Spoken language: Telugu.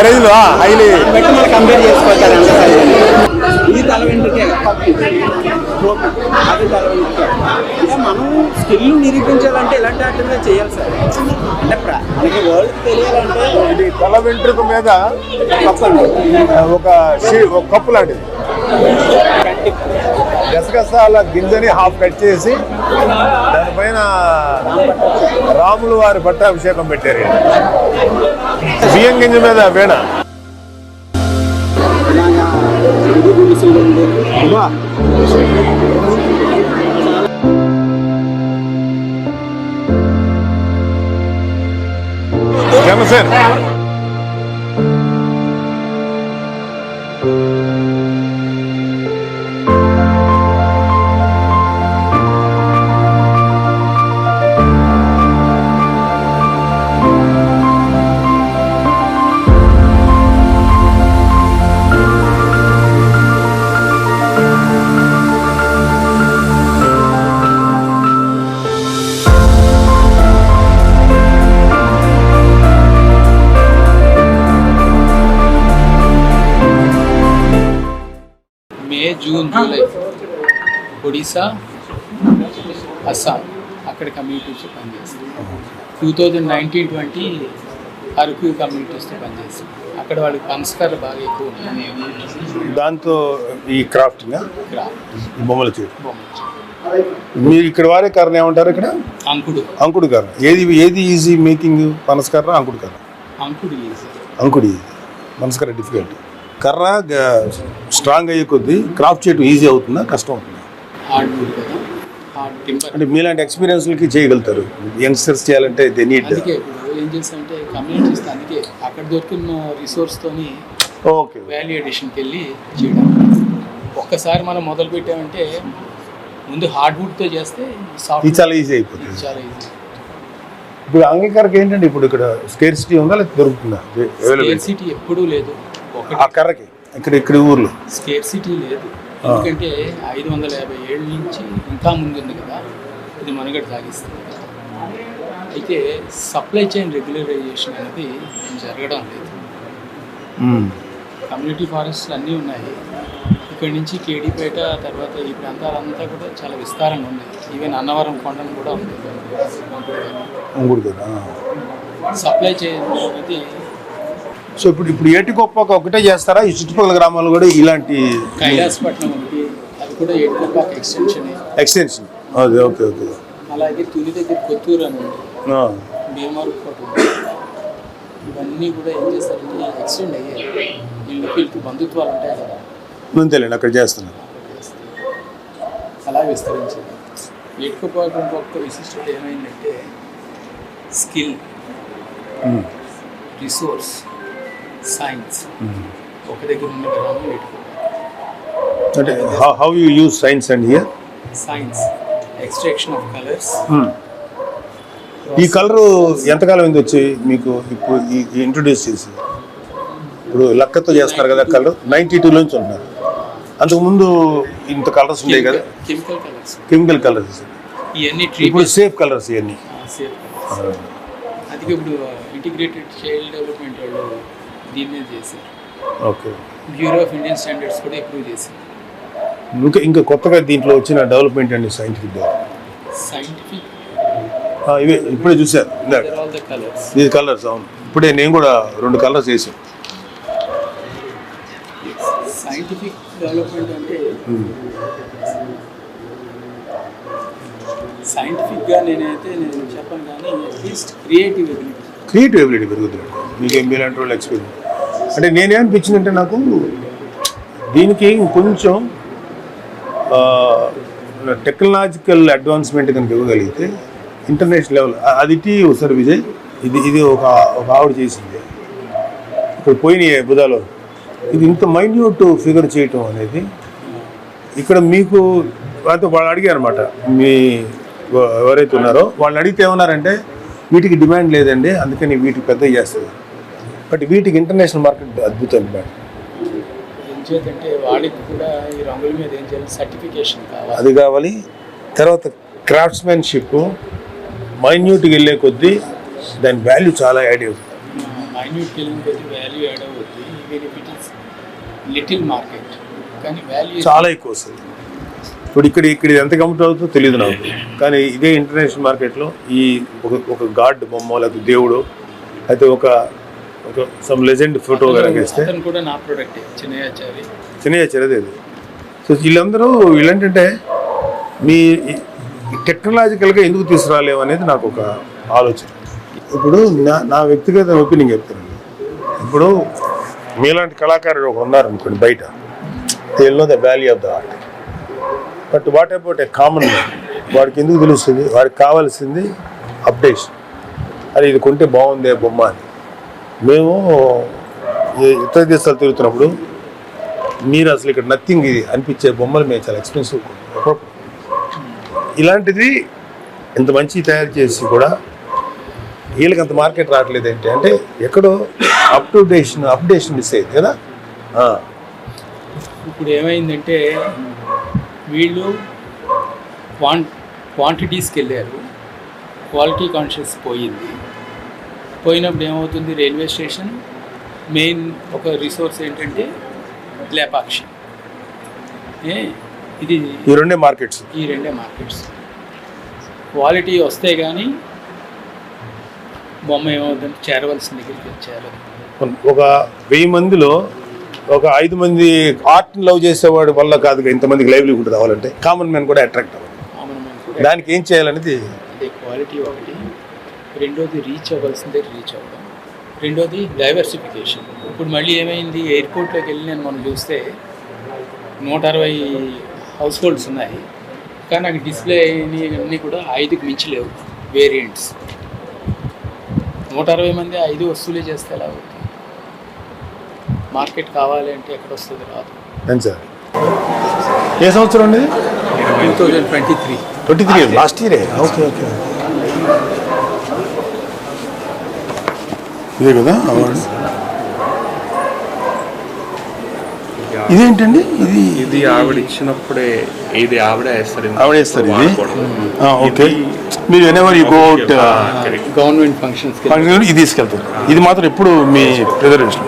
హైలీ కంపేర్ చేసుకోవచ్చు? సైజ్ ఇది తల అది తల అంటే మనం స్కిల్ నిరూపించాలంటే ఇలాంటి వాటి మీద చేయాలి సార్? అంటే మనకి వరల్డ్ తెలియాలంటే ఇది తల వెంట్రుక మీద ఒక కప్పు లాంటిది. గసగసాల గింజని హాఫ్ కట్ చేసి దానిపైన రాములు వారి పట్టాభిషేకం పెట్టారు ఈయన. బియ్యం గింజ మీద వీణ ఇలాగా ఇది గుడిసెలు ఉంది అబ్బా. Janasena May June July? Odisha Assam. అక్కడ కమ్యూనిటీస్తో పనిచేస్తాం. Two thousand nineteen twenty Araku కమ్యూనిటీస్తో పనిచేస్తాం. అక్కడ వాళ్ళకి సంస్కారాలు బాగా ఎక్కువ ఉన్నాయి. దాంతో ఈ క్రాఫ్ట్. బొమ్మలు చేయడం బొమ్మలు మీరు ఇక్కడ వారే కారణం ఏమంటారు ఇక్కడ? అంకుడు. అంకుడు కారణం ఏది ఏది ఈజీ మేకింగ్ పనసకర్ర అంకుడు కర్ర అంకుడు ఈజీ అంకుడు ఈజీ పనసకర్ర డిఫికల్ట్ కర్ర స్ట్రాంగ్ అయ్యే కొద్దీ క్రాఫ్ట్ చేయడం ఈజీ అవుతుందా? కష్టం అవుతుందా అంటే మీలాంటి ఎక్స్పీరియన్స్లకి చేయగలుగుతారు. యంగ్స్టర్స్ చేయాలంటే దే నీడ్ అందుకే ఇప్పుడు ఏం చేస్తామంటే కమ్యూనిటీస్ అందుకే అక్కడ దొరికిన రిసోర్స్తోని ఓకే వాల్యూ ఎడిషన్కి వెళ్ళి చేయడం. ఒక్కసారి మనం మొదలు పెట్టామంటే ముందు హార్డ్ వుడ్తో చేస్తే ఇది సాఫ్ట్ చాలా ఈజీ అయిపోతుంది. చాలా ఈజీ ఇప్పుడు అంగీకారకి ఏంటంటే ఇప్పుడు ఇక్కడ స్కేర్సిటీ ఉందా? లేదా దొరుకుతుందా? స్కేర్ అవైలబుల్ సిటీ ఎప్పుడూ లేదు. ఆ కర్రకి. ఇక్కడ ఇక్కడ ఊర్లో? స్కేర్ సిటీ లేదు. ఎందుకంటే ఐదు వందల యాభై ఏళ్ళ నుంచి ఇంకా ముందుంది కదా. ఇది మనుగడ సాగిస్తుంది. అయితే సప్లై చైన్ రెగ్యులరైజేషన్ అనేది జరగడం లేదు. కమ్యూనిటీ ఫారెస్ట్లు అన్నీ ఉన్నాయి. ఇక్కడి నుంచి కేడీపేట తర్వాత ఈ ప్రాంతాలంతా కూడా చాలా విస్తారంగా ఉంది. ఈవెన్ అన్నవరం కొండను కూడా ఉంది. సప్లై చైన్ అనేది సో ఇప్పుడు ఇప్పుడు ఏటి గొప్ప ఒకటే చేస్తారా? ఈ చుట్టుపక్కల గ్రామాలు కూడా ఇలాంటి కైలాసపట్నం అది కూడా ఏడుకొప్పాక ఎక్స్టెన్షన్ ఎక్స్టెన్షన్ అదే ఓకే ఓకే. అలాగే తుని దగ్గర కొత్తూరు అని భీమవరం కోట. ఇవన్నీ కూడా ఏం చేస్తారంటే ఎక్స్టెండ్ అయ్యాయి. వీళ్ళకి వీళ్ళకి బంధుత్వాలు ఉంటాయి కదా. అంతేలేండి అక్కడ చేస్తున్నారు. అలా విస్తరించింది ఏడుకోపాటు ఒక్క విశిష్టత ఏమైందంటే స్కిల్. రిసోర్స్. సైన్స్ ఒక దగ్గర ఉన్న గ్రామం ఏడుకోపాటు అంటే how you use science and here science extraction of colours ఈ కలర్ ఎంతకాలం అయింది వచ్చి మీకు ఇప్పుడు ఇంట్రొడ్యూస్ చేసి? ఇప్పుడు లక్కతో చేస్తున్నారు కదా కలర్ నైంటీ టూ నుంచి ఉంటున్నారు. అంతకుముందు ఇంత కలర్స్ ఉండేవి కదా? కెమికల్ కలర్స్ కెమికల్ కలర్స్ ఇవన్నీ ట్రీ ఇప్పుడు సేఫ్ కలర్స్ ఇవన్నీ అందుకే ఇప్పుడు ఇంటిగ్రేటెడ్ చైల్డ్ డెవలప్మెంట్ వాళ్ళు దీన్నే చేశారు okay. Bureau of Indian standards కూడా అప్రూవ్ చేశారు ఇంకా ఇంకా కొత్తగా దీంట్లో వచ్చిన డెవలప్మెంట్ అండి సైంటిఫిక్ సైంటిఫిక్ ఇవే ఇప్పుడే చూశారు ఇందాక ఆల్ ద కలర్స్ ఇది కలర్స్ అవును. ఇప్పుడే నేను కూడా రెండు కలర్స్ వేసాను సైంటిఫిక్ డెవలప్మెంట్ అంటే సైంటిఫిక్గా నేనైతే నేను చెప్పను కానీ at least creative ability creative ability పెరుగుతుంది మీకు మీలాంటి వాళ్ళు ఎక్స్పీరియన్స్ అంటే నేనేమనిపించిందంటే నాకు దీనికి కొంచెం టెక్నాలజికల్ అడ్వాన్స్మెంట్ కనుక ఇవ్వగలిగితే ఇంటర్నేషనల్ లెవెల్ అది ఒకసారి విజయ్ ఇది ఇది ఒక ఒక ఆవిడ చేసింది. ఇప్పుడు పోయినాయి బుధాలో ఇది ఇంత మైన్యూట్ ఫిగర్ చేయటం అనేది ఇక్కడ మీకు అయితే వాళ్ళు అడిగారు అనమాట మీ ఎవరైతే ఉన్నారో వాళ్ళు అడిగితే ఏమన్నారంటే వీటికి డిమాండ్ లేదండి అందుకని వీటికి పెద్ద చేస్తుంది. బట్ వీటికి ఇంటర్నేషనల్ మార్కెట్ అద్భుతం డిమాండ్ ఏం చేతంటే వాళ్ళకి కూడా ఈ రంగుల మీద ఏం చేయాలి? సర్టిఫికేషన్ కావాలి. అది కావాలి. తర్వాత క్రాఫ్ట్స్మెన్షిప్ మైన్యూట్కి వెళ్ళే కొద్దీ దాని వాల్యూ చాలా యాడ్ అవుతుంది. మైన్యూట్కి వెళ్ళిన కొద్ది వాల్యూ యాడ్ అవుద్ది even if it is little market. కానీ వాల్యూ చాలా ఎక్కువ వస్తుంది. ఇప్పుడు ఇక్కడ ఇక్కడ ఎంత కమిట్ అవుతుందో తెలియదు నాకు. కానీ ఇదే ఇంటర్నేషనల్ మార్కెట్లో ఈ ఒక ఒక గాడ్ బొమ్మ లేకపోతే దేవుడు అయితే ఒక ఒక సమ్ లెజెండ్ ఫోటో అతను కూడా నా ప్రోడక్టే చిన్నయాచారి. చిన్నయ్య చెరదేది సో వీళ్ళందరూ వీళ్ళేంటంటే మీ టెక్నాలజికల్గా ఎందుకు తీసుకురాలేము అనేది నాకు ఒక ఆలోచన. ఇప్పుడు నా నా వ్యక్తిగత ఒపీనియన్ చెప్తానండి ఇప్పుడు మీలాంటి కళాకారుడు ఒక ఉన్నారు అనుకోండి బయట they know the value of the art but what about a common man వాడికి ఎందుకు తెలుస్తుంది? వాడికి కావాల్సింది అప్డేషన్ అది ఇది కొంటే బాగుందే బొమ్మ అని. మేము ఇతర దేశాలు తిరుగుతున్నప్పుడు మీరు అసలు ఇక్కడ నథింగ్ ఇది అనిపించే బొమ్మలు మేము చాలా ఎక్స్పెన్సివ్ ఇలాంటిది ఇంత మంచి తయారు చేసి కూడా వీళ్ళకి అంత మార్కెట్ రావట్లేదు ఏంటి అంటే ఎక్కడో updation updation miss అయ్యింది కదా ఇప్పుడు ఏమైందంటే వీళ్ళు క్వాంటిటీస్కి వెళ్ళారు. క్వాలిటీ కాన్షియస్ పోయింది. పోయినప్పుడు ఏమవుతుంది? రైల్వే స్టేషన్ మెయిన్ ఒక రిసోర్స్ ఏంటంటే లేపాక్షి. ఇది ఈ రెండే మార్కెట్స్. ఈ రెండే మార్కెట్స్. క్వాలిటీ వస్తే కానీ బొమ్మ ఏమవుతుందంటే చేరవలసిన దగ్గరికి చేరదు ఒక వెయ్యి మందిలో ఒక ఐదు మంది ఆర్ట్ లవ్ చేసేవాడి వల్ల కాదు ఇంతమందికి లైవ్లీహుడ్ రావాలంటే. కామన్ మ్యాన్ కూడా అట్రాక్ట్ అవ్వాలి. కామన్ మ్యాన్ కూడా దానికి ఏం చేయాలనేది క్వాలిటీ ఒకటి రెండోది రీచ్ అవ్వాల్సిందే రీచ్ అవ్వడం. రెండోది డైవర్సిఫికేషన్ ఇప్పుడు మళ్ళీ ఏమైంది? ఎయిర్పోర్ట్లోకి వెళ్ళి నేను మనం చూస్తే నూట అరవై హౌస్ హోల్డ్స్ ఉన్నాయి. కానీ నాకు డిస్ప్లే అన్నీ కూడా ఐదుకి మించి లేవు. వేరియంట్స్ నూట అరవై మంది ఐదు వస్తువులే చేస్తే ఎలా అవుతుంది? మార్కెట్ కావాలి అంటే ఎక్కడ వస్తుంది రాదు. సార్ ఏ సంవత్సరం అండి two thousand twenty three twenty three last ఇయరే ఓకే ఓకే ఇదే కదా? అవార్డు ఇదేంటండి? ఇది ఇది ఆవిడ ఇచ్చినప్పుడే ఇది ఆవిడ వేస్తారు ఆవిడ వేస్తారు ఇది. ఓకే. మీరు ఎనెవర్ యూ గో అవుట్ ఆ, correct. గవర్నమెంట్ ఫంక్షన్స్కి ఇది తీసుకెళ్తారు. ఇది మాత్రం ఎప్పుడు మీ ప్రిజర్వేషన్